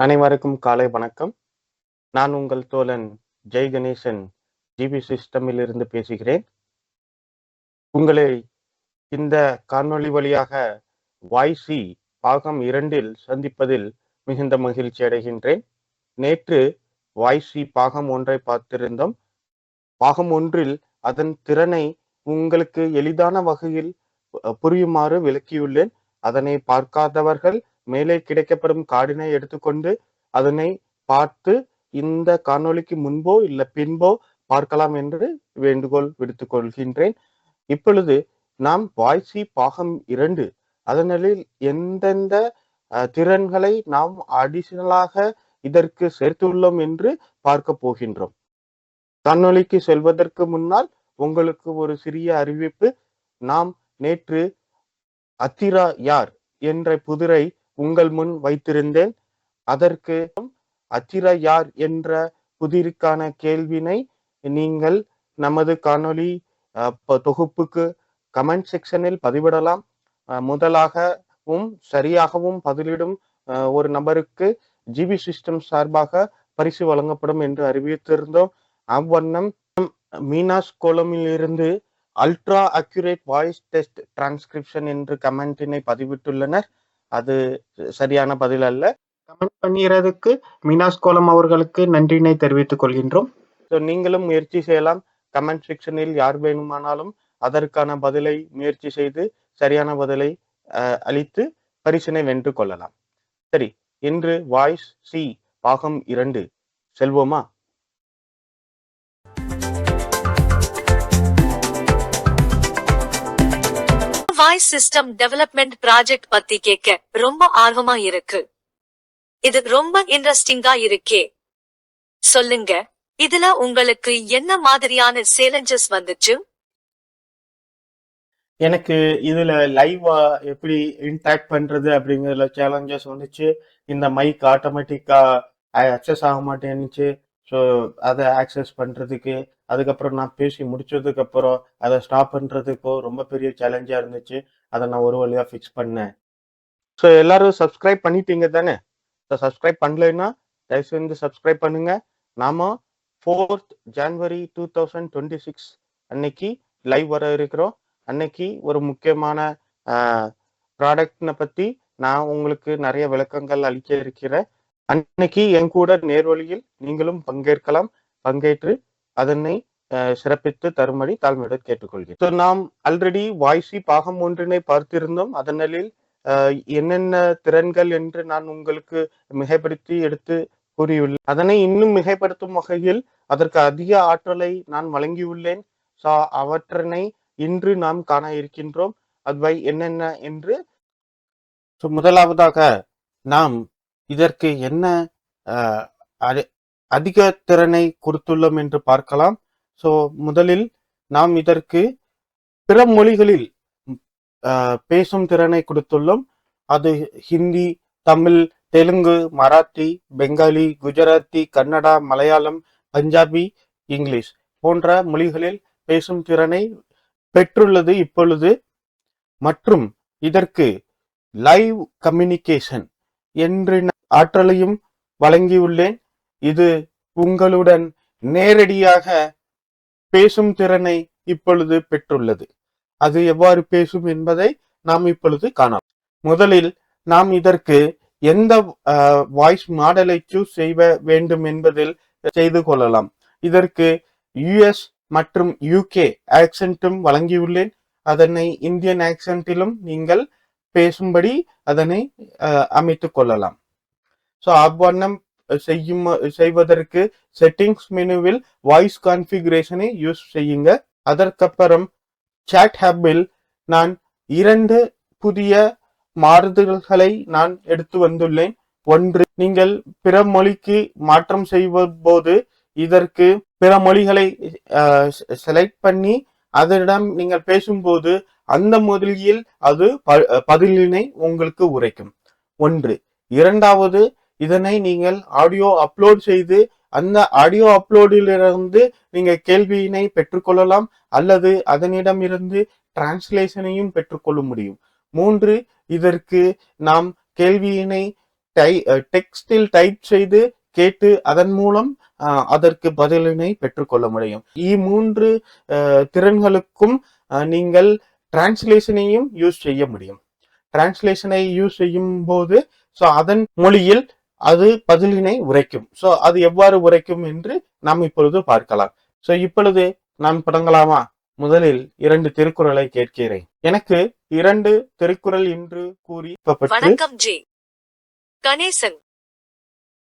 அனைவருக்கும் காலை வணக்கம். நான் உங்கள் தோழன் ஜெய் கணேசன் ஜிபி சிஸ்டமில் இருந்து பேசுகிறேன். உங்களை இந்த காணொளி வழியாக வாய்ஸி பாகம் இரண்டில் சந்திப்பதில் மிகுந்த மகிழ்ச்சி அடைகின்றேன். நேற்று வாய்சி பாகம் ஒன்றை பார்த்திருந்தோம். பாகம் ஒன்றில் அதன் திறனை உங்களுக்கு எளிதான வகையில் புரியுமாறு விளக்கியுள்ளேன். அதனை பார்க்காதவர்கள் மேலே கிடைக்கப்படும் கார்டினை எடுத்துக்கொண்டு அதனை பார்த்து இந்த காணொளிக்கு முன்போ இல்ல பின்போ பார்க்கலாம் என்று வேண்டுகோள் விடுத்துக் கொள்கின்றேன். இப்பொழுது நாம் வாய்ஸி பாகம் இரண்டு. அதனில் எந்தெந்த திறன்களை நாம் அடிஷனலாக இதற்கு சேர்த்துள்ளோம் என்று பார்க்க போகின்றோம். காணொலிக்கு செல்வதற்கு முன்னால் உங்களுக்கு ஒரு சிறிய அறிவிப்பு. நாம் நேற்று அத்திரா யார் என்ற புதிரை உங்கள் முன் வைத்திருந்தேன். அதற்கு அச்சிர யார் என்ற புதிருக்கான கேள்வினை நீங்கள் நமது காணொளி தொகுப்புக்கு கமெண்ட் செக்ஷனில் பதிவிடலாம். முதலாகவும் சரியாகவும் பதிலிடும் ஒரு நபருக்கு ஜிபி சிஸ்டம் சார்பாக பரிசு வழங்கப்படும் என்று அறிவித்திருந்தோம். அவ்வண்ணம் மீனாஸ் கோலமில் இருந்து ultra accurate voice test transcription என்று கமெண்டினை பதிவிட்டுள்ளனர். அது சரியான பதில் அல்ல. கமெண்ட் பண்ணியறதுக்கு மீனாஸ் கோலம் அவர்களுக்கு நன்றினை தெரிவித்துக் கொள்கின்றோம். ஸோ நீங்களும் முயற்சி செய்யலாம். கமெண்ட் செக்ஷனில் யார் வேணுமானாலும் அதற்கான பதிலை முயற்சி செய்து சரியான பதிலை அளித்து பரிசினை வென்று கொள்ளலாம். சரி இன்று வாய்ஸ் சி பாகம் இரண்டு. செல்வோமா? வாய்ஸ் சிஸ்டம் டெவலப்மெண்ட் ப்ராஜெக்ட் பத்தி கேட்க ரொம்ப ஆர்வமா இருக்கு. இது ரொம்ப இன்ட்ரெஸ்டிங்கா இருக்கே. சொல்லுங்க இதுல உங்களுக்கு என்ன மாதிரியான சேலஞ்சஸ் வந்துச்சு? எனக்கு இதுல லைவா எப்படி இன்டாக்ட் பண்றது அப்படிங்கிறதுல சேலஞ்சஸ் வந்துச்சு. இந்த மைக் ஆட்டோமேட்டிக்கா அக்சஸ் ஆக மாட்டேன்னுச்சு. ஸோ அதை ஆக்சஸ் பண்றதுக்கு அதுக்கப்புறம் நான் பேசி முடிச்சதுக்கப்புறம் அதை ஸ்டாப் பண்ணுறதுக்கோ ரொம்ப பெரிய சேலஞ்சாக இருந்துச்சு. அதை நான் ஒரு வழியாக ஃபிக்ஸ் பண்ணேன். ஸோ எல்லாரும் சப்ஸ்கிரைப் பண்ணிட்டீங்க தானே? ஸோ சப்ஸ்கிரைப் பண்ணலைன்னா தயவு செஞ்சு சப்ஸ்கிரைப் பண்ணுங்க. நாம fourth January two thousand twenty six அன்னைக்கு லைவ் வர இருக்கிறோம். அன்னைக்கு ஒரு முக்கியமான ப்ராடக்ட்னை பற்றி நான் உங்களுக்கு நிறைய விளக்கங்கள் அளிக்க இருக்கிறேன். அன்னைக்கு என் கூட நேர்வழியில் நீங்களும் பங்கேற்கலாம். பங்கேற்று அதனை அஹ், சிறப்பித்து தரும்படி தாழ்மையுடன் கேட்டுக்கொள்கிறேன். ஸோ நாம் ஆல்ரெடி வாய்ஸி பாகம் ஒன்றினை பார்த்திருந்தோம். அதனில் அஹ், என்னென்ன திறன்கள் என்று நான் உங்களுக்கு மிகைப்படுத்தி எடுத்து கூறியுள்ளேன். அதனை இன்னும் மிகைப்படுத்தும் வகையில் அதற்கு அதிக ஆற்றலை நான் வழங்கியுள்ளேன். ஸோ அவற்றினை இன்று நாம் காண இருக்கின்றோம். அதுவை என்னென்ன என்று. முதலாவதாக நாம் இதற்கு என்ன அதிக திறனை கொடுத்துள்ளோம் என்று பார்க்கலாம். ஸோ முதலில் நாம் இதற்கு பிற மொழிகளில் பேசும் திறனை கொடுத்துள்ளோம். அது ஹிந்தி தமிழ் தெலுங்கு மராத்தி பெங்காலி குஜராத்தி கன்னடா மலையாளம் பஞ்சாபி இங்கிலீஷ் போன்ற மொழிகளில் பேசும் திறனை பெற்றுள்ளது இப்பொழுது. மற்றும் இதற்கு லைவ் கம்யூனிகேஷன் என்று ஆற்றலையும் வழங்கியுள்ளேன். இது உங்களுடன் நேரடியாக பேசும் திறனை இப்பொழுது பெற்றுள்ளது. அது எவ்வாறு பேசும் என்பதை நாம் இப்பொழுது காணலாம். முதலில் நாம் இதற்கு எந்த வாய்ஸ் மாடலை சூஸ் செய்ய வேண்டும் என்பதில் செய்து கொள்ளலாம். இதற்கு யுஎஸ் மற்றும் யூகே ஆக்சென்ட்டும் வழங்கியுள்ளேன். அதனை இந்தியன் ஆக்சென்ட்டிலும் நீங்கள் பேசும்படி அதனை அஹ், அமைத்துக் கொள்ளலாம். ஸோ அவ்வண்ணம் செய்யும் செய்வதற்கு செட்டிங்ஸ் மெனுவில் வாய்ஸ் கான்ஃபிகரேஷனை யூஸ் செய்யுங்க. அதற்கப்புறம் சாட் ஹப்பில் நான் இரண்டு புதிய மாறுதல்களை நான் எடுத்து வந்துள்ளேன். ஒன்று நீங்கள் பிற மொழிக்கு மாற்றம் செய்வபோது இதற்கு பிற மொழிகளை செலக்ட் பண்ணி அதனிடம் நீங்கள் பேசும்போது அந்த மொழியில் அது ப- பதிலினை உங்களுக்கு உரைக்கும். ஒன்று இரண்டாவது இதனை நீங்கள் ஆடியோ அப்லோட் செய்து அந்த ஆடியோ அப்லோடிலிருந்து நீங்கள் கேள்வியினை பெற்றுக்கொள்ளலாம் அல்லது அதனிடமிருந்து டிரான்ஸ்லேஷனையும் பெற்றுக்கொள்ள முடியும். மூன்று இதற்கு நாம் கேள்வியினை டை டெக்ஸ்டில் டைப் செய்து கேட்டு அதன் மூலம் அதற்கு பதிலினை பெற்றுக்கொள்ள முடியும். இ மூன்று திறன்களுக்கும் நீங்கள் டிரான்ஸ்லேஷனையும் யூஸ் செய்ய முடியும். டிரான்ஸ்லேஷனை யூஸ் செய்யும் போது ஸோ அதன் மொழியில் அது பதிலினை உரைக்கும். ஸோ அது எவ்வாறு உரைக்கும் என்று நாம் இப்பொழுது பார்க்கலாம். ஸோ இப்பொழுது நாம் தொடங்கலாமா? முதலில் இரண்டு திருக்குறளை கேட்கிறேன். எனக்கு இரண்டு திருக்குறள் என்று கூறி வணக்கம் ஜி. கணேசன்.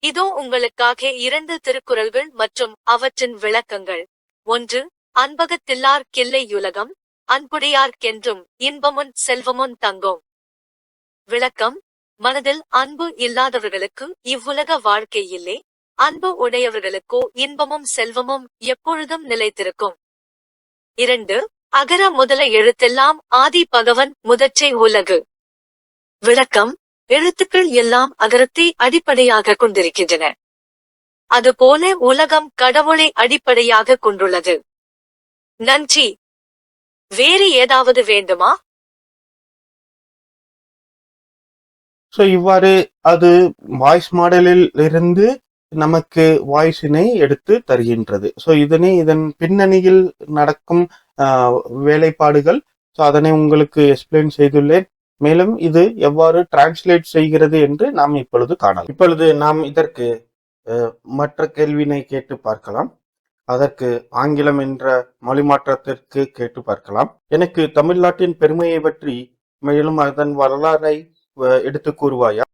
இதோ உங்களுக்காக இரண்டு திருக்குறள்கள் மற்றும் அவற்றின் விளக்கங்கள். ஒன்று அன்பகத்தில்லார் கில்லையுலகம் அன்புடையார்க்கென்றும் இன்பமுன் செல்வமுன் தங்கும். விளக்கம் மனதில் அன்பு இல்லாதவர்களுக்கு இவ்வுலக வாழ்க்கை இல்லை அன்பு உடையவர்களுக்கோ இன்பமும் செல்வமும் எப்பொழுதும் நிலைத்திருக்கும். இரண்டு அகர முதல எழுத்தெல்லாம் ஆதி பகவன் முதற்றை உலகு. விளக்கம் எழுத்துக்கள் எல்லாம் அகரத்தை அடிப்படையாக கொண்டிருக்கின்றன. அதுபோல உலகம் கடவுளை அடிப்படையாக கொண்டுள்ளது. நன்றி. வேறு ஏதாவது வேண்டுமா? ஸோ இவ்வாறு அது வாய்ஸ் மாடலில் இருந்து நமக்கு வாய்ஸினை எடுத்து தருகின்றது. ஸோ இதனை இதன் பின்னணியில் நடக்கும் வேலைப்பாடுகள். ஸோ அதனை உங்களுக்கு எக்ஸ்பிளைன் செய்துள்ளேன். மேலும் இது எவ்வாறு டிரான்ஸ்லேட் செய்கிறது என்று நாம் இப்பொழுது காணலாம். இப்பொழுது நாம் இதற்கு மற்ற கேள்வினை கேட்டு பார்க்கலாம். அதற்கு ஆங்கிலம் என்ற மொழிமாற்றத்திற்கு கேட்டு பார்க்கலாம். எனக்கு தமிழ்நாட்டின் பெருமையை பற்றி மேலும் அதன் வரலாறை எடுத்து கூறுவாயா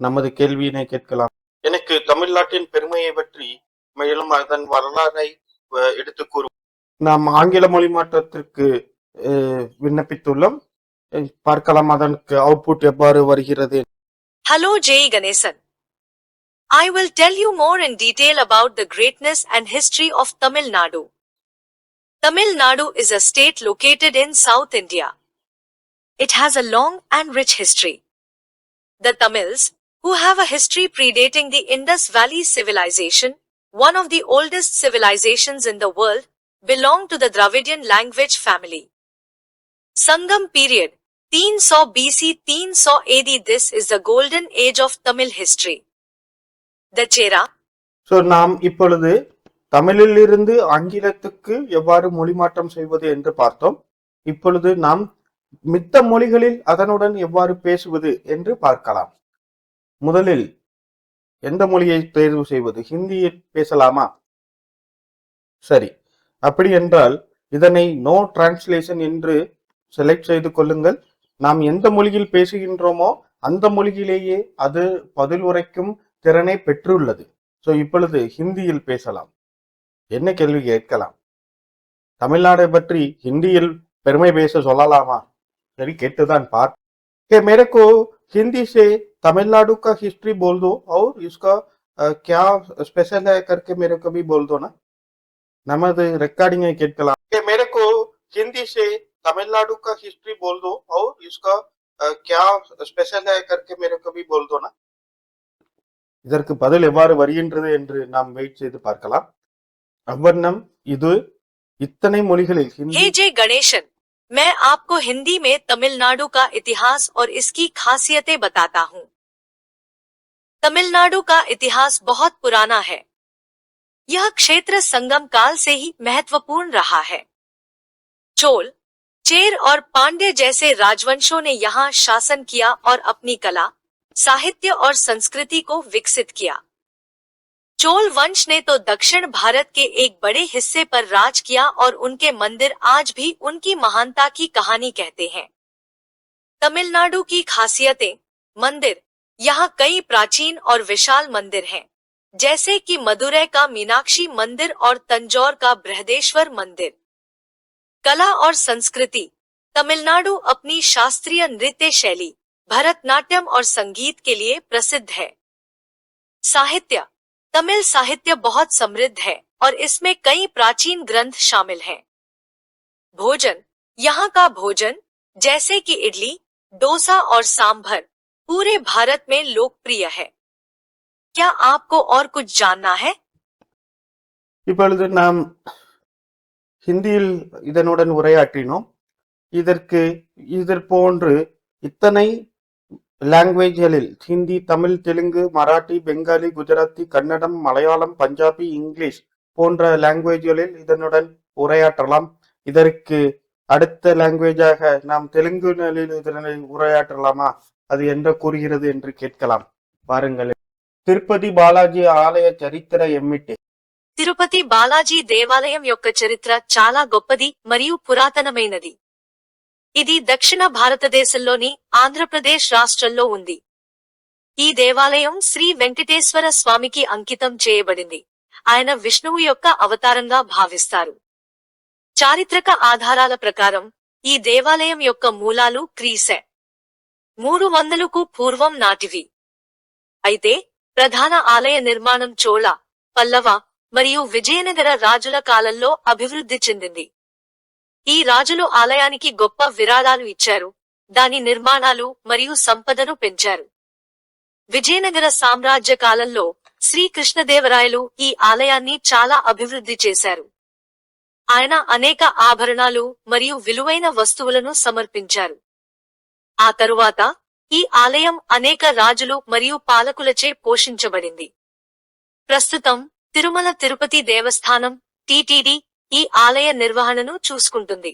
நமது கேள்வியினை கேட்கலாம் எனக்கு தமிழ்நாட்டின் பெருமையை பற்றி மேலும் அதன் வரலாறை எடுத்து கூறு நாம் ஆங்கில மொழி மாற்றத்திற்கு விண்ணப்பித்துள்ளோம் பார்க்கலாம் அதற்கு அவுட்புட் எவ்வாறு வருகிறது hello Jai Ganesan I will tell you more in detail about the greatness and history of Tamil Nadu. Tamil Nadu is a state located in South India. It has a long and rich history. The Tamils, who have a history predating the Indus Valley civilization, one of the oldest civilizations in the world, belong to the Dravidian language family. Sangam period 300 BC 300 AD This is the golden age of Tamil history. The Chera, so நாம் இப்பொழுது தமிழில் இருந்து ஆங்கிலத்துக்கு எவ்வாறு மொழிமாற்றம் செய்வது என்று பார்த்தோம் இப்பொழுது நாம் மித்த மொழிகளில் அதனுடன் எவ்வாறு பேசுவது என்று பார்க்கலாம். முதலில் எந்த மொழியை தேர்வு செய்வது? ஹிந்தியில் பேசலாமா? சரி. அப்படி என்றால் இதனை நோ டிரான்ஸ்லேஷன் என்று செலக்ட் செய்து கொள்ளுங்கள். நாம் எந்த மொழியில் பேசுகின்றோமோ அந்த மொழியிலேயே அது பதில் உரைக்கும் திறனை பெற்றுள்ளது. ஸோ இப்பொழுது ஹிந்தியில் பேசலாம். என்ன கேள்வி கேட்கலாம்? தமிழ்நாடை பற்றி ஹிந்தியில் பெருமை பேச சொல்லலாமா? சரி கேட்டுதான் பார் कि मेरे को हिंदी से तमिलनाडु का हिस्ट्री बोल दो और इसका अ, क्या स्पेशल है करके मेरे को भी बोल दो ना நமது ரெக்கார்டிங்கை கேட்கலாம் कि मेरे को हिंदी से तमिलनाडु का हिस्ट्री बोल दो और इसका अ, क्या स्पेशल है करके मेरे को भी बोल दो ना இதற்கு பதில் எவ்வாறு வருகின்றது என்று நாம் வெயிட் செய்து பார்க்கலாம் அவ்வண்ணம் இது இத்தனை மொழிகளில் ஹிந்தி हे जय गणेशन मैं आपको हिंदी में तमिलनाडु का इतिहास और इसकी खासियतें बताता हूँ। तमिलनाडु का इतिहास बहुत पुराना है। यह क्षेत्र संगम काल से ही महत्वपूर्ण रहा है। चोल, चेर और पांड्य जैसे राजवंशों ने यहाँ शासन किया और अपनी कला, साहित्य और संस्कृति को विकसित किया। चोल वंश ने तो दक्षिण भारत के एक बड़े हिस्से पर राज किया और उनके मंदिर आज भी उनकी महानता की कहानी कहते हैं। तमिलनाडु की खासियतें मंदिर यहाँ कई प्राचीन और विशाल मंदिर हैं, जैसे कि मदुरै का मीनाक्षी मंदिर और तंजौर का बृहदेश्वर मंदिर। कला और संस्कृति तमिलनाडु अपनी शास्त्रीय नृत्य शैली भरतनाट्यम और संगीत के लिए प्रसिद्ध है। साहित्य तमिल साहित्य बहुत समृद्ध है और इसमें कई प्राचीन ग्रंथ शामिल हैं। भोजन यहाँ का भोजन जैसे कि इडली डोसा और सांभर पूरे भारत में लोकप्रिय है क्या आपको और कुछ जानना है இப்பொழுது நாம் ஹிந்தியில் இதனுடன் உரையாற்றினோம் இதற்கு இதற் போன்று இத்தனை லாங்குவேஜ்களில் ஹிந்தி தமிழ் தெலுங்கு மராட்டி பெங்காலி குஜராத்தி கன்னடம் மலையாளம் பஞ்சாபி இங்கிலீஷ் போன்ற லாங்குவேஜ்களில் இதனுடன் உரையாற்றலாம் இதற்கு அடுத்த லாங்குவேஜாக நாம் தெலுங்குகளில் இதனை உரையாற்றலாமா அது என்ன கூறுகிறது என்று கேட்கலாம் பாருங்கள் తిరుపతి బాలాజీ ఆలయ చరిత్ర ఏమిటి తిరుపతి బాలాజీ దేవాలయం యొక్క చరిత్ర చాలా గొప్పది మరియు పురాతనమైనది ఇది దక్షిణ భారతదేశంలోని ఆంధ్రప్రదేశ్ రాష్ట్రంలో ఉంది. ఈ దేవాలయం శ్రీ వెంకటేశ్వర స్వామికి అంకితం చేయబడింది. ఆయన విష్ణువు యొక్క అవతారంగా భావిస్తారు. చారిత్రక ఆధారాల ప్రకారం ఈ దేవాలయం యొక్క మూలాలు క్రీసె. మూడు వందలకు పూర్వం నాటివి. అయితే ప్రధాన ఆలయ నిర్మాణం చోళ పల్లవ మరియు విజయనగర రాజుల కాలంలో అభివృద్ధి చెందింది. ఈ రాజులు ఆలయానికి గొప్ప విరాళాలు ఇచ్చారు. దాని నిర్మాణాలు మరియు సంపదను పెంచారు. విజయనగర సామ్రాజ్య కాలంలో శ్రీకృష్ణదేవరాయలు ఈ ఆలయాన్ని చాలా అభివృద్ధి చేశారు. ఆయన అనేక ఆభరణాలు మరియు విలువైన వస్తువులను సమర్పించారు. ఆ తరువాత ఈ ఆలయం అనేక రాజులు మరియు పాలకులచే పోషించబడింది. ప్రస్తుతం తిరుమల తిరుపతి దేవస్థానం టిటిడి ఈ ఆలయ నిర్వహణను చూసుకుంటుంది.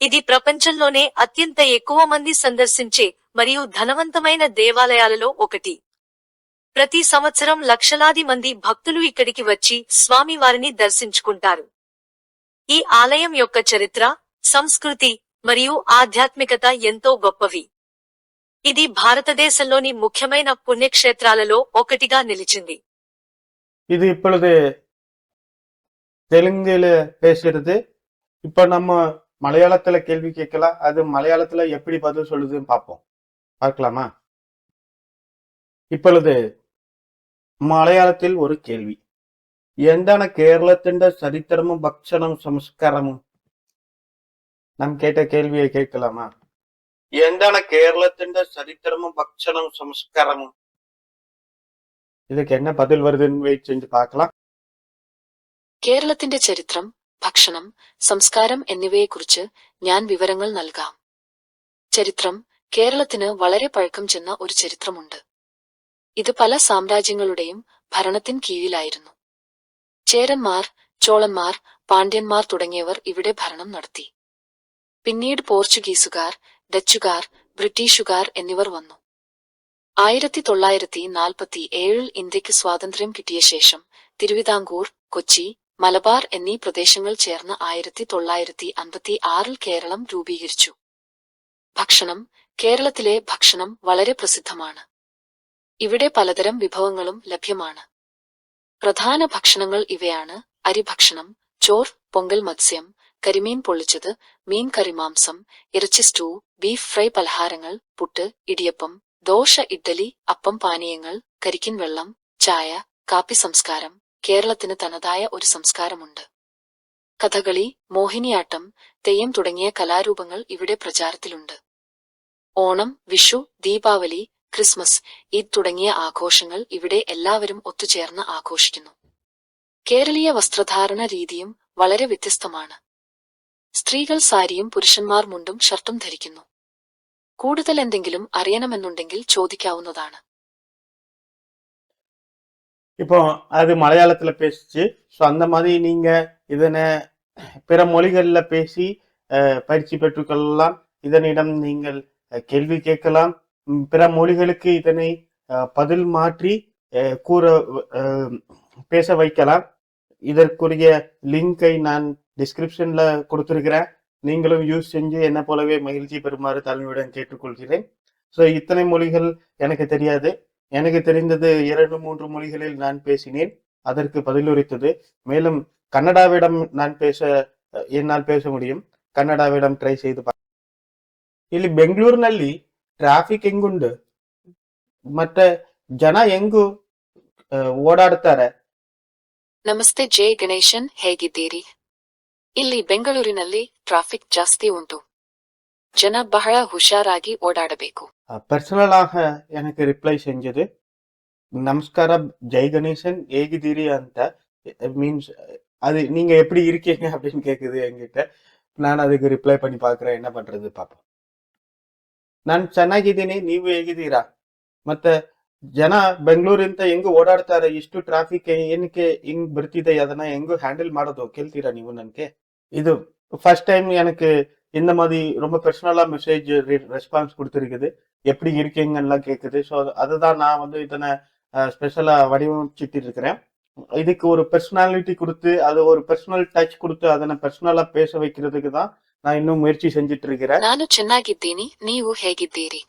ఇది ప్రపంచంలోనే అత్యంత ఎక్కువ మంది సందర్శించే మరియు ధనవంతమైన దేవాలయాలలో ఒకటి. ప్రతి సంవత్సరం లక్షలాది మంది భక్తులు ఇక్కడికి వచ్చి స్వామివారిని దర్శించుకుంటారు. ఈ ఆలయం యొక్క చరిత్ర సంస్కృతి మరియు ఆధ్యాత్మికత ఎంతో గొప్పవి. ఇది భారతదేశంలోని ముఖ్యమైన పుణ్యక్షేత్రాలలో ఒకటిగా నిలిచింది. ఇది ఇప్పటిదే தெலுங்குல பேசுறது இப்ப நம்ம மலையாளத்துல கேள்வி கேட்கலாம் அது மலையாளத்துல எப்படி பதில் சொல்லுதுன்னு பார்ப்போம் பார்க்கலாமா இப்பொழுது മലയാളത്തിൽ ഒരു കേൾവി എന്താണ് കേരളത്തിന്റെ ചരിത്രമും ഭക്ഷണവും സംസ്കാരവും നാം കേട്ട കേൾവിയെ കേൾക്കലാമാ എന്താണ് കേരളത്തിന്റെ ചരിത്രമും ഭക്ഷണവും സംസ്കാരവും இதுக்கு என்ன பதில் வருதுன்னு வெயிட் செஞ்சு பார்க்கலாம் കേരളത്തിന്റെ ചരിത്രം ഭക്ഷണം സംസ്കാരം എന്നിവയെക്കുറിച്ച് ഞാൻ വിവരങ്ങൾ നൽകാം. ചരിത്രം കേരളത്തിന് വളരെ പഴക്കം ചെന്ന ഒരു ചരിത്രമുണ്ട്. ഇത് പല സാമ്രാജ്യങ്ങളുടെയും ഭരണത്തിൻ കീഴിലായിരുന്നു. ചേരന്മാർ ചോളന്മാർ പാണ്ഡ്യന്മാർ തുടങ്ങിയവർ ഇവിടെ ഭരണം നടത്തി. പിന്നീട് പോർച്ചുഗീസുകാർ ഡച്ചുകാർ ബ്രിട്ടീഷുകാർ എന്നിവർ വന്നു. ആയിരത്തി തൊള്ളായിരത്തി നാൽപ്പത്തി ഏഴിൽ ഇന്ത്യയ്ക്ക് സ്വാതന്ത്ര്യം കിട്ടിയ ശേഷം തിരുവിതാംകൂർ കൊച്ചി മലബാർ എന്നീ പ്രദേശങ്ങൾ ചേർന്ന് ആയിരത്തി തൊള്ളായിരത്തി അൻപത്തി ആറിൽ കേരളം രൂപീകരിച്ചു. ഭക്ഷണം കേരളത്തിലെ ഭക്ഷണം വളരെ പ്രസിദ്ധമാണ്. ഇവിടെ പലതരം വിഭവങ്ങളും ലഭ്യമാണ്. പ്രധാന ഭക്ഷണങ്ങൾ ഇവയാണ് അരിഭക്ഷണം ചോർ പൊങ്കൽ മത്സ്യം കരിമീൻ പൊള്ളിച്ചത് മീൻ കറിമാംസം ഇറച്ചി സ്റ്റൂ ബീഫ് ഫ്രൈ പലഹാരങ്ങൾ പുട്ട് ഇടിയപ്പം ദോശ ഇഡ്ഡലി അപ്പം പാനീയങ്ങൾ കരിക്കിൻ വെള്ളം ചായ കാപ്പി സംസ്കാരം കേരളത്തിന് തനതായ ഒരു സംസ്കാരമുണ്ട്. കഥകളി മോഹിനിയാട്ടം തെയ്യം തുടങ്ങിയ കലാരൂപങ്ങൾ ഇവിടെ പ്രചാരത്തിലുണ്ട്. ഓണം വിഷു ദീപാവലി ക്രിസ്മസ് ഈദ് തുടങ്ങിയ ആഘോഷങ്ങൾ ഇവിടെ എല്ലാവരും ഒത്തുചേർന്ന് ആഘോഷിക്കുന്നു. കേരളീയ വസ്ത്രധാരണ രീതിയും വളരെ വ്യത്യസ്തമാണ്. സ്ത്രീകൾ സാരിയും പുരുഷന്മാർ മുണ്ടും ഷർട്ടും ധരിക്കുന്നു. കൂടുതൽ എന്തെങ്കിലും അറിയണമെന്നുണ്ടെങ്കിൽ ചോദിക്കാവുന്നതാണ്. இப்போ அது மலையாளத்தில் பேசுச்சு. ஸோ அந்த மாதிரி நீங்கள் இதனை பிற மொழிகளில் பேசி பயிற்சி பெற்றுக்கொள்ளலாம். இதனிடம் நீங்கள் கேள்வி கேட்கலாம். பிற மொழிகளுக்கு இதனை பதில் மாற்றி கூற பேச வைக்கலாம். இதற்குரிய லிங்கை நான் டிஸ்கிரிப்ஷன்ல கொடுத்துருக்கிறேன். நீங்களும் யூஸ் செஞ்சு என்ன போலவே மகிழ்ச்சி பெறுமாறு தலைமையுடன் கேட்டுக்கொள்கிறேன். ஸோ இத்தனை மொழிகள் எனக்கு தெரியாது. எனக்கு தெரிந்தது இரண்டு மூன்று மொழிகளில் நான் பேசினேன் அதற்கு பதிலுரைத்தது மேலும் கன்னடாவிடம் நான் பேச என்னால் பேச முடியும் ಕನ್ನಡವಿಡಂ ಟ್ರೈ செய்து ಪಾ ಇಲ್ಲಿ ಬೆಂಗಳೂರಿನಲ್ಲಿ ಟ್ರಾಫಿಕ್ ಹೆಂಗುಂಡು ಮತ್ತೆ ಜನ ಹೆಂಗು ಆ, ಓಡಾಡ್ತಾರೆ ನಮಸ್ತೆ ಜೆ ಗಣೇಶನ್ ಹೇಗಿದ್ದೀರಿ ಇಲ್ಲಿ ಬೆಂಗಳೂರಿನಲ್ಲಿ ಟ್ರಾಫಿಕ್ ಜಾಸ್ತಿ ಉಂಟು ಜನ ಬಹಳ ಹುಷಾರಾಗಿ ಓಡಾಡಬೇಕು ಪರ್ಸನಲ್ ಆಗ எனக்கு ರಿಪ್ಲೈ செஞ்சது நமஸ்கார ஜெய் கணேசன் ஏகிதிரி அந்த மீன்ஸ் அது நீங்க எப்படி இருக்கீங்க அப்படின்னு கேக்குது என்கிட்ட நான் அதுக்கு ரிப்ளை பண்ணி பார்க்குறேன் என்ன பண்றது பார்ப்போம் ನಾನ್ ಚೆನ್ನಾಗಿದ್ದೀನಿ ನೀವು ಹೇಗಿದ್ದೀರಾ ಮತ್ತೆ ಜನ ಬೆಂಗಳೂರಿಂದ ಹೆಂಗ್ ಓಡಾಡ್ತಾರೆ ಇಷ್ಟು ಟ್ರಾಫಿಕ್ ಏನಕ್ಕೆ ಹಿಂಗ್ ಬರ್ತಿದೆ ಅದನ್ನ ಹೆಂಗ್ ஹேண்டில் ಮಾಡೋದು ಕೇಳ್ತೀರಾ ನೀವು ನನ್ಗೆ இது ஃபர்ஸ்ட் டைம் எனக்கு இந்த மாதிரி ரொம்ப பர்சனலா மெசேஜ் ரெஸ்பான்ஸ் கொடுத்துருக்குது எப்படி இருக்கீங்கலாம் கேக்குது ஸோ அதுதான் நான் வந்து இதனை ஸ்பெஷலா வடிவமைச்சிட்டு இருக்கிறேன் இதுக்கு ஒரு பர்சனாலிட்டி கொடுத்து அது ஒரு பர்சனல் டச் கொடுத்து அதனை பர்சனலா பேச வைக்கிறதுக்கு தான் நான் இன்னும் முயற்சி செஞ்சுட்டு இருக்கிறேன் ನಾನು ಚೆನ್ನಾಗಿದ್ದೀನಿ ನೀವು ಹೇಗಿದ್ದೀರಿ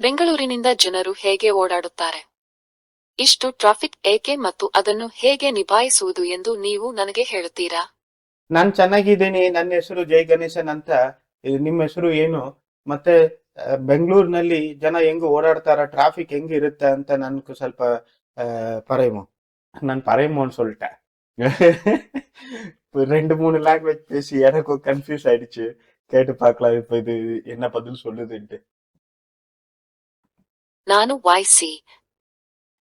ಬೆಂಗಳೂರಿನಿಂದ ಜನರು ಹೇಗೆ ಓಡಾಡುತ್ತಾರೆ ಇಷ್ಟು ಟ್ರಾಫಿಕ್ ಏಕೆ ಮತ್ತು ಅದನ್ನು ಹೇಗೆ ನಿಭಾಯಿಸುವುದು ಎಂದು ನೀವು ನನಗೆ ಹೇಳುತ್ತೀರಾ ನಾನ್ ಚೆನ್ನಾಗಿದ್ದೀನಿ ನನ್ನ ಹೆಸರು ಜೈ ಗಣೇಶನ್ ಅಂತ ಇದು ನಿಮ್ಮ ಹೆಸರು ಏನು ಮತ್ತೆ ಆ, ಬೆಂಗಳೂರಿನಲ್ಲಿ ಜನ ಹೆಂಗ್ ಓಡಾಡ್ತಾರ ಟ್ರಾಫಿಕ್ ಹೆಂಗ್ ಇರುತ್ತೆ ಅಂತ ನನ್ಗೆ ಸ್ವಲ್ಪ ಆ, பறையுமோ நான் பறையுமோன்னு சொல்லிட்டேன் இப்ப ரெண்டு மூணு லாங்குவேஜ் பேசி எனக்கும் கன்ஃபியூஸ் ஆயிடுச்சு கேட்டு பார்க்கலாம் இப்ப இது என்ன பதில் சொல்லுதுன்ட்டு ನಾನು ವಾಯ್ಸಿ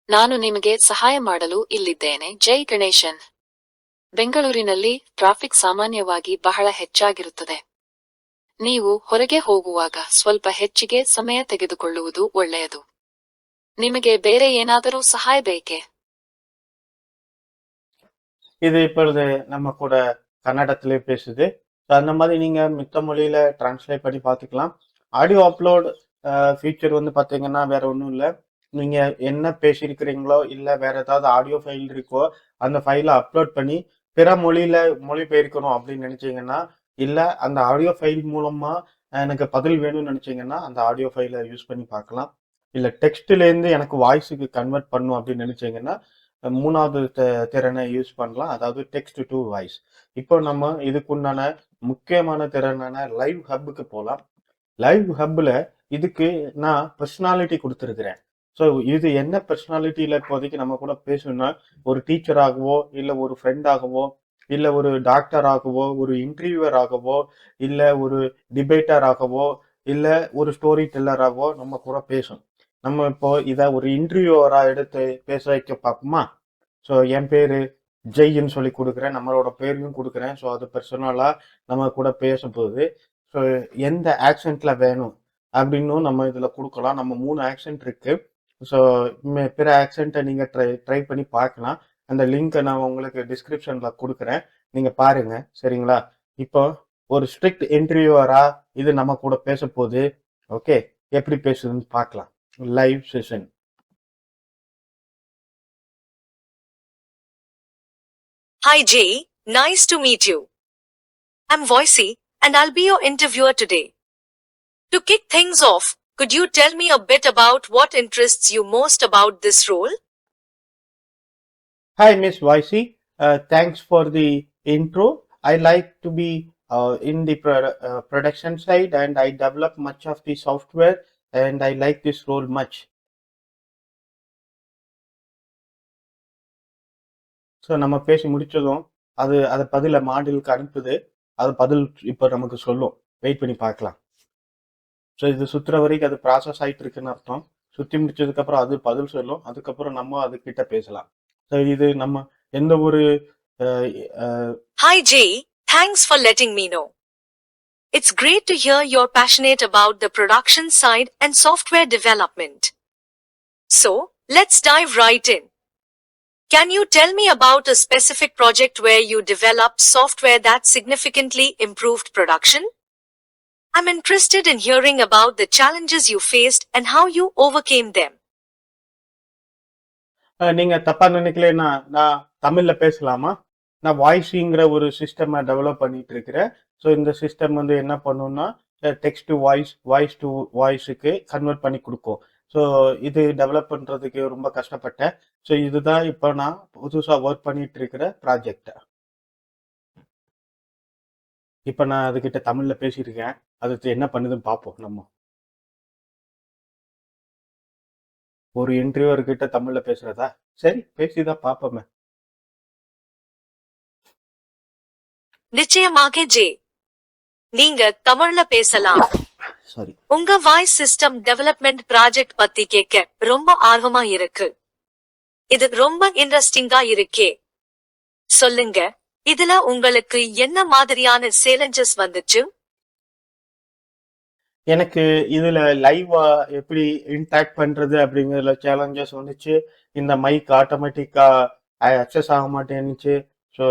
ನಾನು ನಿಮಗೆ ಸಹಾಯ ಮಾಡಲು ಇಲ್ಲಿದ್ದೇನೆ ಜೈ ಗಣೇಶನ್ ಬೆಂಗಳೂರಿನಲ್ಲಿ ಟ್ರಾಫಿಕ್ ಸಾಮಾನ್ಯವಾಗಿ ಬಹಳ ಹೆಚ್ಚಾಗಿರುತ್ತದೆ ನೀವು ಹೊರಗೆ ಹೋಗುವಾಗ ಸ್ವಲ್ಪ ಹೆಚ್ಚಿಗೆ ಸಮಯ ತೆಗೆದುಕೊಳ್ಳುವುದು ಒಳ್ಳೆಯದು ನಿಮಗೆ ಬೇರೆ ಏನಾದರೂ ಸಹಾಯ ಬೇಕೇ இது இப்பொழுது நம்ம கூட கன்னடத்திலே பேசுது ஸோ அந்த மாதிரி நீங்க மித்த மொழியில டிரான்ஸ்லேட் பண்ணி பார்த்துக்கலாம் ஆடியோ அப்லோட் ஃபீச்சர் வந்து பார்த்தீங்கன்னா வேற ஒன்றும் இல்லை நீங்க என்ன பேசியிருக்கிறீங்களோ இல்லை வேற ஏதாவது ஆடியோ ஃபைல் இருக்கோ அந்த ஃபைலை அப்லோட் பண்ணி பிற மொழியில மொழிபெயர்க்கணும் அப்படின்னு நினைச்சீங்கன்னா இல்லை அந்த ஆடியோ ஃபைல் மூலமா எனக்கு பதில் வேணும்னு நினைச்சீங்கன்னா அந்த ஆடியோ ஃபைலை யூஸ் பண்ணி பார்க்கலாம். இல்லை டெக்ஸ்ட்லேருந்து எனக்கு வாய்ஸுக்கு கன்வெர்ட் பண்ணும் அப்படின்னு நினைச்சீங்கன்னா மூணாவது திறனை யூஸ் பண்ணலாம். அதாவது டெக்ஸ்ட் டு வாய்ஸ் இப்போ நம்ம இதுக்குண்டான முக்கியமான திறனான லைவ் ஹப்புக்கு போகலாம் லைவ் ஹப்ல இதுக்கு நான் பர்சனாலிட்டி கொடுத்துருக்குறேன். ஸோ இது என்ன பர்சனாலிட்டியில் இப்போதைக்கு நம்ம கூட பேசணும்னா ஒரு டீச்சராகவோ இல்லை ஒரு ஃப்ரெண்டாகவோ இல்லை ஒரு டாக்டராகவோ ஒரு இன்டர்வியூவர் ஆகவோ இல்லை ஒரு டிபேட்டராகவோ இல்லை ஒரு ஸ்டோரி டெல்லராகவோ நம்ம கூட பேசும் நம்ம இப்போ இதை ஒரு இன்டர்வியூவராக எடுத்து பேச வைக்க பார்ப்போமா? ஸோ என் பேர் ஜெய்ன்னு சொல்லி கொடுக்குறேன். நம்மளோட பேரையும் கொடுக்குறேன். ஸோ அது பர்சனலாக நம்ம கூட பேசும்போது ஸோ எந்த ஆக்சென்ட்டில் வேணும்? அப்படின்னும் நம்ம இதில் கொடுக்கலாம். நம்ம மூணு ஆக்சென்ட் இருக்குது ஸோ பிற ஆக்சென்ட்டை நீங்க ட்ரை ட்ரை பண்ணி பார்க்கலாம். அந்த லிங்க்கை நான் உங்களுக்கு டிஸ்கிரிப்ஷன்ல கொடுக்குறேன். நீங்க பாருங்க. சரிங்களா? இப்போ ஒரு ஸ்ட்ரிக்ட் இன்டர்வியூவராக இது நம்ம கூட பேச போகுது ஓகே எப்படி பேசுதுன்னு பார்க்கலாம். Live session Hi Jay, nice to meet you. I'm Voicey, and I'll be your interviewer today. To kick things off, could you tell me a bit about what interests you most about this role? Hi, Miss Vicey. Uh, thanks for the intro. I like to be uh, in the pro- uh, production side and I develop much of the software and I like this role much. So நம்ம பேசி முடிச்சதும் அது அதை பதில மாடலுக்கு அனுப்புது அது பதில் இப்போ நமக்கு சொல்லும் வெயிட் பண்ணி பார்க்கலாம் ஸோ இது சுற்றுற வரைக்கும் அது ப்ராசஸ் ஆகிட்டு இருக்குன்னு அர்த்தம் சுற்றி முடிச்சதுக்கப்புறம் அது பதில் சொல்லும் அதுக்கப்புறம் நம்ம அதுக்கிட்ட பேசலாம் ஸோ இது நம்ம எந்த ஒரு hi Jay thanks for letting me know it's great to hear your passionate about the production side and software development so let's dive right in Can you tell me about a specific project where you developed software that significantly improved production? I'm interested in hearing about the challenges you faced and how you overcame them. Ah, நீங்க தப்பா நினைக்கலன்னா நான் தமிழ்ல பேசலாமா? நான் வாய்ஸுங்கிற ஒரு system develop பண்ணிட்டு இருக்கிறேன் so இந்த சிஸ்டம் வந்து என்ன பண்ணும்னா text to voice voice to வாய்ஸுக்கு convert பண்ணி கொடுக்கும். ஸோ இது டெவலப் பண்றதுக்கு ரொம்ப கஷ்டப்பட்டேன். ஸோ இதுதான் இப்போ நான் புதுசாக ஒர்க் பண்ணிட்டு இருக்கிற ப்ராஜெக்ட் இப்போ நான் அதுகிட்ட தமிழ்ல பேசியிருக்கேன். அது என்ன பண்ணுதுன்னு பார்ப்போம் நம்ம. ஒரு இன்டர்வியூவர் கிட்ட தமிழ்ல பேசுறதா? சரி பேசிதான் பார்ப்போமே நிச்சயமாக ஜே. நீங்க தமிழ்ல பேசலாம். சாரி உங்க வாய்ஸ் சிஸ்டம் டெவலப்மெண்ட் ப்ராஜெக்ட் பத்தி கேட்க ரொம்ப ஆர்வமா இருக்கு. இது ரொம்ப இன்ட்ரெஸ்டிங்கா இருக்கே. சொல்லுங்க. இதுல உங்களுக்கு என்ன மாதிரியான சேலஞ்சஸ் வந்துச்சு? எனக்கு இதுல லைவா எப்படி இன்டாக்ட் பண்றது அப்படிங்கிறதுல சேலஞ்சஸ் வந்துச்சு. இந்த மைக் ஆட்டோமேட்டிக்கா அக்சஸ் ஆக மாட்டேன்னுச்சு. ஸோ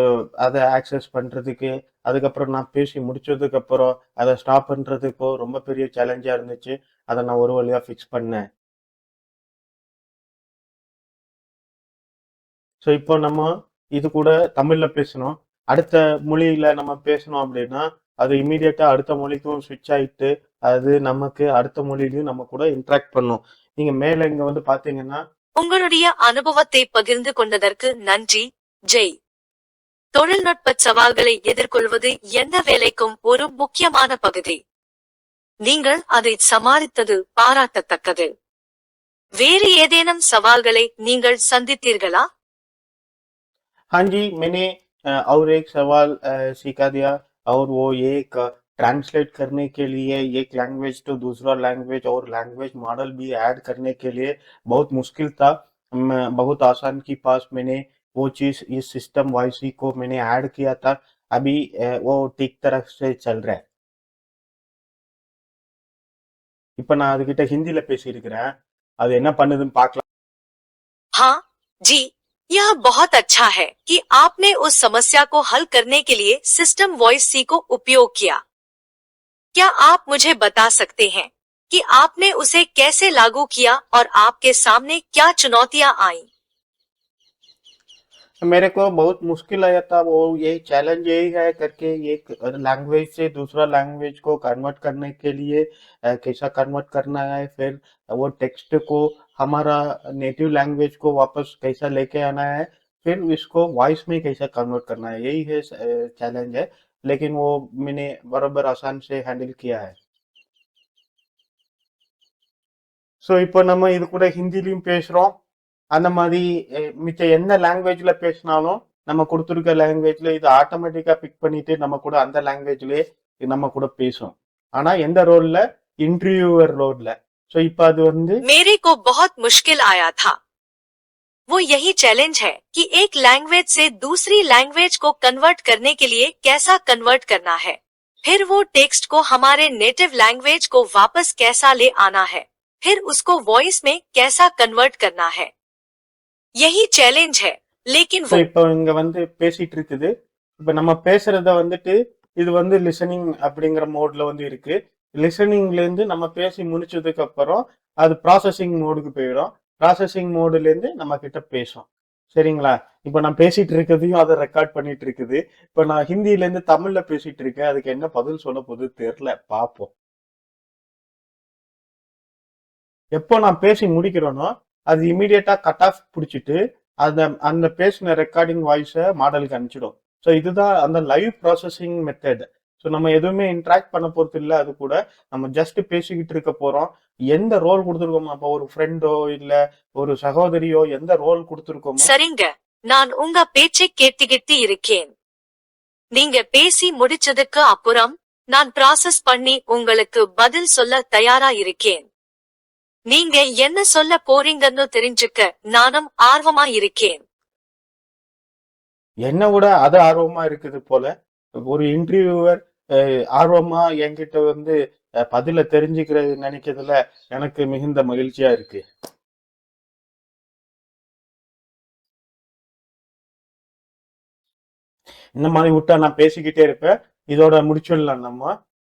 அதை ஆக்சஸ் பண்றதுக்கு அதுக்கப்புறம் நான் பேசி முடிச்சதுக்கு அப்புறம் அதை ஸ்டாப் பண்றதுக்கோ ரொம்ப பெரிய சேலஞ்சா இருந்துச்சு. அதை நான் ஒரு வழியா ஃபிக்ஸ் பண்ணேன். ஸோ இப்போ நம்ம இது கூட தமிழ்ல பேசணும். அடுத்த மொழியில நம்ம பேசணும் அப்படின்னா அது இமீடியட்டா அடுத்த மொழிக்கும் சுவிட்ச் ஆயிட்டு அது நமக்கு அடுத்த மொழியிலையும் நம்ம கூட இன்ட்ராக்ட் பண்ணும். நீங்க மேல இங்க வந்து பாத்தீங்கன்னா உங்களுடைய அனுபவத்தை பகிர்ந்து கொண்டதற்கு நன்றி. ஜெய். தொழில்நுட்ப சவால்களை எதிர்கொள்வது எந்த வேலைக்கும் ஒரு முக்கியமான பகுதி. நீங்கள் அதை சமாளித்தது பாராட்டத்தக்கது. வேறு ஏதேனும் சவால்களை நீங்கள் சந்தித்தீர்களா? ஹாஞ்சி மெனே और एक सवाल अ, सीखा दिया और वो एक ट्रांसलेट करने के लिए एक लैंग्वेज to दूसरा लैंग्वेज और लैंग्वेज मॉडल भी ऐड करने के लिए बहुत मुश्किल था मैं बहुत आसान के पास मैंने वो चीज इस सिस्टम वाईसी को मैंने ऐड किया था अभी अ, वो ठीक तरह से चल रहा है இப்ப நான் அதுகிட்ட ஹிந்தில பேசியிருக்கிறேன் அது என்ன பண்ணுதுன்னு பார்க்கலாம் हाँ जी यह बहुत अच्छा है कि आपने उस समस्या को हल करने के लिए सिस्टम वॉइस सी को उपयोग किया क्या आप मुझे बता सकते हैं कि आपने उसे कैसे लागू किया और आपके सामने क्या चुनौतियाँ आईं? मेरे को बहुत मुश्किल आया था, वो यही चैलेंज यही है करके एक लैंग्वेज से दूसरा लैंग्वेज को कन्वर्ट करने के लिए कैसा कन्वर्ट करना है, फिर वो टेक्स्ट को हमारा नेटिव लैंग्वेज को वापस कैसा लेके आना है, फिर इसको वॉइस में कैसा कन्वर्ट करना है, यही है चैलेंज है, लेकिन वो मैंने बराबर आसान से हैंडल किया है। ಸೊ ಇಪ್ಪ हिंदी ಇದು पेश रहा हूँ அந்த மாதிரி அஹ், மிச்ச எந்த லாங்குவேஜ்ல பேசினாலும் நம்ம கொடுத்துருக்க லாங்குவேஜ்ல இது ஆட்டோமேட்டிக்கா பிக் பண்ணிட்டு நம்ம கூட அந்த லாங்குவேஜ்லயே நம்ம கூட பேசும் ஆனா எந்த ரோல்ல இன்டர்வியூவர் ரோல்ல ஸோ இப்போ அது வந்து मेरे को बहुत मुश्किल आया था वो यही चैलेंज है कि एक लैंग्वेज से दूसरी लैंग्वेज को कन्वर्ट करने के लिए कैसा कन्वर्ट करना है फिर वो टेक्स्ट को हमारे नेटिव लैंग्वेज को वापस कैसा ले आना है फिर उसको वॉइस में कैसा कन्वर्ट करना है यही चैलेंज है लेकिन ஸோ वो இப்போ இங்க வந்து பேசிட்டு இருக்குது இப்போ நம்ம பேசுறத வந்துட்டு இது வந்து லிசனிங் அப்படிங்கிற மோட்ல வந்து இருக்கு லிசனிங்ல இருந்து நம்ம பேசி முடிச்சதுக்கு அப்புறம் அது ப்ராசஸிங் மோடுக்கு போயிடும் ப்ராசஸிங் மோடுல இருந்து நம்ம கிட்ட பேசும் சரிங்களா இப்போ நான் பேசிட்டு இருக்கிறதையும் அதை ரெக்கார்ட் பண்ணிட்டு இருக்குது இப்போ நான் ஹிந்தில இருந்து தமிழ்ல பேசிட்டு இருக்கேன் அதுக்கு என்ன பதில் சொல்ல போகுது தெரியல பார்ப்போம் எப்போ நான் பேசி முடிக்கிறேனோ அது இமீடியட்டா கட் ஆஃப் பிடிச்சிட்டு அந்த அந்த பேசின ரெக்கார்டிங் வாய்ஸை மாடலுக்கு அனுப்பிச்சிடும். ஸோ இதுதான் அந்த லைவ் ப்ராசஸிங் மெத்தட் ஸோ நம்ம எதுவுமே இன்ட்ராக்ட் பண்ண போறது இல்லை அது கூட நம்ம ஜஸ்ட் பேசிக்கிட்டு இருக்க போறோம். எந்த ரோல் கொடுத்துருக்கோமோ அப்போ ஒரு ஃப்ரெண்டோ இல்ல ஒரு சகோதரியோ எந்த ரோல் கொடுத்துருக்கோமோ. சரிங்க. நான் உங்க பேச்சை கேட்டுக்கிட்டு இருக்கேன். நீங்க பேசி முடிச்சதுக்கு அப்புறம் நான் ப்ராசஸ் பண்ணி உங்களுக்கு பதில் சொல்ல தயாரா இருக்கேன். நீங்க என்ன சொல்ல போறீங்கன்னு தெரிஞ்சுக்க நானும் ஆர்வமா இருக்கேன். என்ன விட அது ஆர்வமா இருக்குது போல. ஒரு இன்டர்வியூவர் ஆர்வமா என்கிட்ட வந்து பதில தெரிஞ்சுக்கிறது நினைக்கிறதுல எனக்கு மிகுந்த மகிழ்ச்சியா இருக்கு. இந்த மாதிரி விட்டா நான் பேசிக்கிட்டே இருப்பேன். இதோட முடிச்சிடலாம் நம்ம.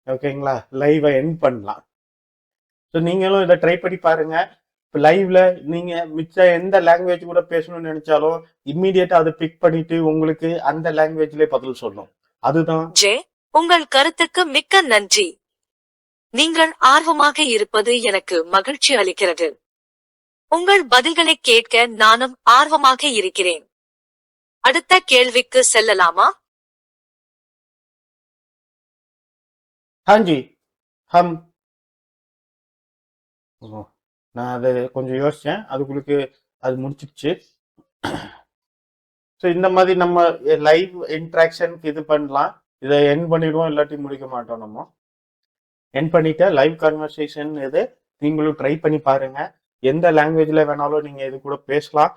ஓகேங்களா? லைவை என் பண்ணலாம். ஸோ நீங்களும் இதை ட்ரை பண்ணி பாருங்க இப்போ லைவ்ல நீங்க மிச்ச எந்த லாங்குவேஜ் கூட பேசணும்னு நினைச்சாலும் இம்மீடியட்டா அதை பிக் பண்ணிட்டு உங்களுக்கு அந்த லாங்குவேஜ்லயே பதில் சொல்லும் அதுதான் ஜே உங்கள் கருத்துக்கு மிக்க நன்றி நீங்கள் ஆர்வமாக இருப்பது எனக்கு மகிழ்ச்சி அளிக்கிறது உங்கள் பதில்களை கேட்க நானும் ஆர்வமாக இருக்கிறேன் அடுத்த கேள்விக்கு செல்லலாமா हाँ जी हम ஓ, நான் அதை கொஞ்சம் யோசித்தேன் அதுக்குள்ளுக்கு அது முடிச்சிடுச்சு ஸோ இந்த மாதிரி நம்ம லைவ் இன்ட்ராக்ஷனுக்கு இது பண்ணலாம். இதை என் பண்ணிடுவோம். இல்லாட்டி முடிக்க மாட்டோம் நம்ம. என் பண்ணிட்டு லைவ் கான்வர்சேஷன் இது. நீங்களும் ட்ரை பண்ணி பாருங்க. எந்த லாங்குவேஜில் வேணாலும் நீங்கள் இது கூட பேசலாம்.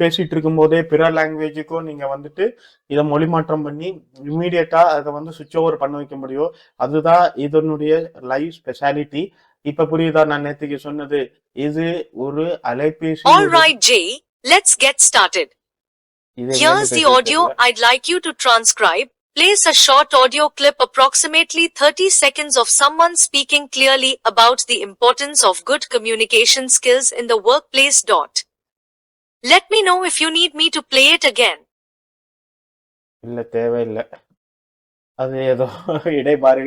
பேசிட்டு இருக்கும்போதே பிற லாங்குவேஜுக்கும் நீங்கள் வந்துட்டு இதை மொழிமாற்றம் பண்ணி இம்மீடியட்டாக அதை வந்து சுவிட்ச் ஓவர் பண்ண வைக்க முடியும். அதுதான் இதனுடைய லைவ் ஸ்பெஷாலிட்டி இப்ப புரியுதா நான் நேத்துக்கு சொன்னது இது ஒரு அலைபேசி ஒரு- Alright Jay, let's get started. இது Here's என்னன்னு the தெரியல. audio I'd like you to transcribe. Place a short audio clip approximately 30 seconds of someone speaking clearly about the importance of good communication skills in the workplace. Dot. Let me know if you need me to play it again. இல்ல தேவையில்லை அது ஏதோ இடைபாறு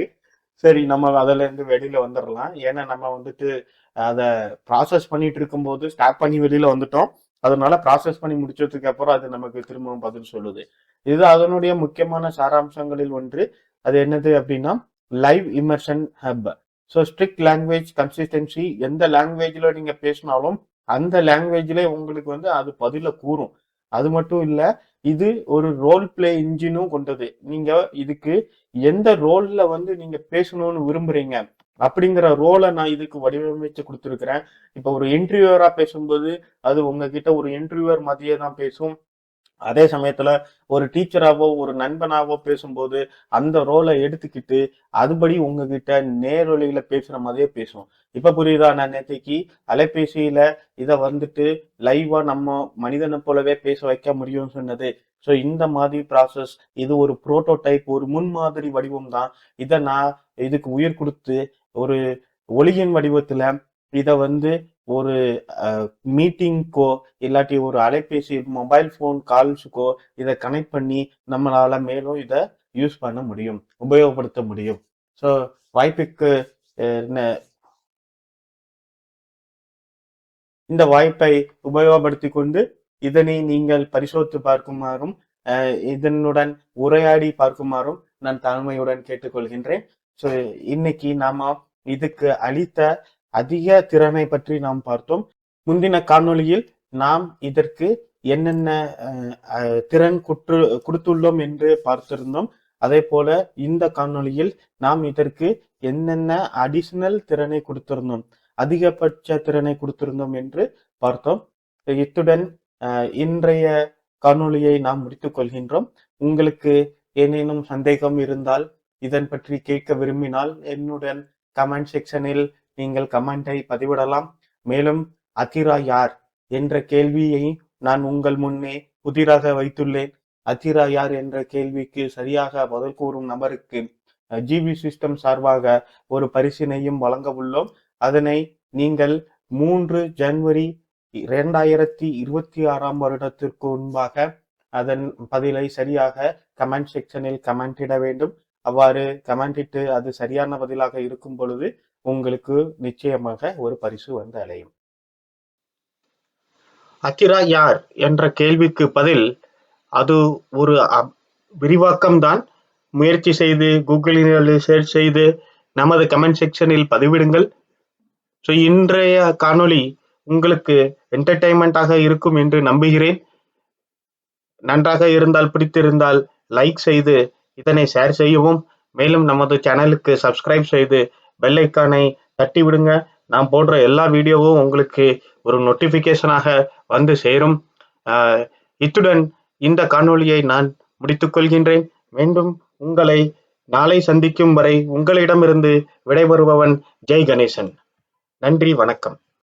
சரி நம்ம அதுலேருந்து வெளியில் வந்துடலாம் ஏன்னா நம்ம வந்துட்டு அதை ப்ராசஸ் பண்ணிட்டு இருக்கும்போது ஸ்டார்ட் பண்ணி வெளியில் வந்துட்டோம். அதனால ப்ராசஸ் பண்ணி முடிச்சதுக்கு அப்புறம் அது நமக்கு திரும்பவும் பதில் சொல்லுது. இது அதனுடைய முக்கியமான சாராம்சங்களில் ஒன்று. அது என்னது அப்படின்னா live immersion hub so strict language consistency எந்த லாங்குவேஜில் நீங்கள் பேசினாலும் அந்த லாங்குவேஜ்லேயே உங்களுக்கு வந்து அது பதில கூறும். அது மட்டும் இல்லை இது ஒரு ரோல் பிளே இன்ஜினும் கொண்டது. நீங்கள் இதுக்கு எந்த ரோல்ல வந்து நீங்க பேசணும்னு விரும்புறீங்க? அப்படிங்கிற ரோலை நான் இதுக்கு வடிவமைச்சு கொடுத்துருக்குறேன். இப்போ ஒரு இன்டர்வியூவரா பேசும்போது அது உங்ககிட்ட ஒரு இன்டர்வியூவர் மாதிரியே தான் பேசும். அதே சமயத்துல ஒரு டீச்சராவோ ஒரு நண்பனாவோ பேசும்போது அந்த ரோலை எடுத்துக்கிட்டு அதுபடி உங்ககிட்ட நேரொலியில பேசுற மாதிரியே பேசுவோம். இப்ப புரியுதா? நான் நேற்றைக்கு அலைபேசியில இதை வந்துட்டு லைவா நம்ம மனிதனை போலவே பேச வைக்க முடியும்னு சொன்னது. ஸோ இந்த மாதிரி ப்ராசஸ் இது ஒரு புரோட்டோடைப் ஒரு முன்மாதிரி வடிவம் தான். இதை நான் இதுக்கு உயிர் கொடுத்து ஒரு ஒளியின் வடிவத்துல இதை வந்து ஒரு மீட்டிங்க்கோ இல்லாட்டி ஒரு அலைபேசி மொபைல் ஃபோன் கால்ஸுக்கோ இதை கனெக்ட் பண்ணி நம்மளால மேலும் இதை யூஸ் பண்ண முடியும் உபயோகப்படுத்த முடியும். ஸோ வாய்ப்புக்கு இந்த வாய்ப்பை உபயோகப்படுத்தி கொண்டு இதனை நீங்கள் பரிசோதித்து பார்க்குமாறும் அஹ், இதனுடன் உரையாடி பார்க்குமாறும் நான் தாழ்மையுடன் கேட்டுக்கொள்கின்றேன். ஸோ இன்னைக்கு நாம இதுக்கு அளித்த அதிக திறனை பற்றி நாம் பார்த்தோம். முந்தின காணொளியில் நாம் இதற்கு என்னென்ன திறன் குற்று கொடுத்துள்ளோம் என்று பார்த்திருந்தோம். அதே போல இந்த காணொளியில் நாம் இதற்கு என்னென்ன அடிஷனல் திறனை கொடுத்திருந்தோம் அதிகபட்ச திறனை கொடுத்திருந்தோம் என்று பார்த்தோம். இத்துடன் இன்றைய காணொளியை நாம் முடித்துக் கொள்கின்றோம். உங்களுக்கு ஏதேனும் சந்தேகம் இருந்தால் இதன் பற்றி கேட்க விரும்பினால் என்னுடன் கமெண்ட் செக்ஷனில் நீங்கள் கமெண்டை பதிவிடலாம். மேலும் அதிரா யார்? என்ற கேள்வியை நான் உங்கள் முன்னே புதிராக வைத்துள்ளேன். அதிரா யார்? என்ற கேள்விக்கு சரியாக பதில் கூறும் நபருக்கு ஜிபி சிஸ்டம் சார்பாக ஒரு பரிசினையும் வழங்க உள்ளோம். அதனை நீங்கள் மூன்று ஜனவரி இரண்டாயிரத்தி இருபத்தி ஆறாம் வருடத்திற்கு முன்பாக அதன் பதிலை சரியாக கமெண்ட் செக்ஷனில் கமெண்ட் இட வேண்டும். அவ்வாறு கமெண்ட் இட்டு அது சரியான பதிலாக இருக்கும் பொழுது உங்களுக்கு நிச்சயமாக ஒரு பரிசு வந்து அலையும். அக்கிரா யார் என்ற கேள்விக்கு பதில் அது ஒரு விரிவாக்கம் விரிவாக்கம்தான். முயற்சி செய்து கூகுளில் சர்ச் செய்து நமது கமெண்ட் செக்ஷனில் பதிவிடுங்கள். ஸோ இன்றைய காணொளி உங்களுக்கு என்டர்டைன்மெண்ட்டாக இருக்கும் என்று நம்புகிறேன். நன்றாக இருந்தால் பிடித்திருந்தால் லைக் செய்து இதனை ஷேர் செய்யவும். மேலும் நமது சேனலுக்கு சப்ஸ்கிரைப் செய்து பெல்லைக்கானை தட்டி விடுங்க. நான் போடுற எல்லா வீடியோவும் உங்களுக்கு ஒரு நோட்டிஃபிகேஷனாக வந்து சேரும். ஆஹ் இத்துடன் இந்த காணொளியை நான் முடித்துக்கொள்கின்றேன் மீண்டும் உங்களை நாளை சந்திக்கும் வரை உங்களிடமிருந்து விடைபெறுபவன் ஜெய் கணேசன். நன்றி வணக்கம்.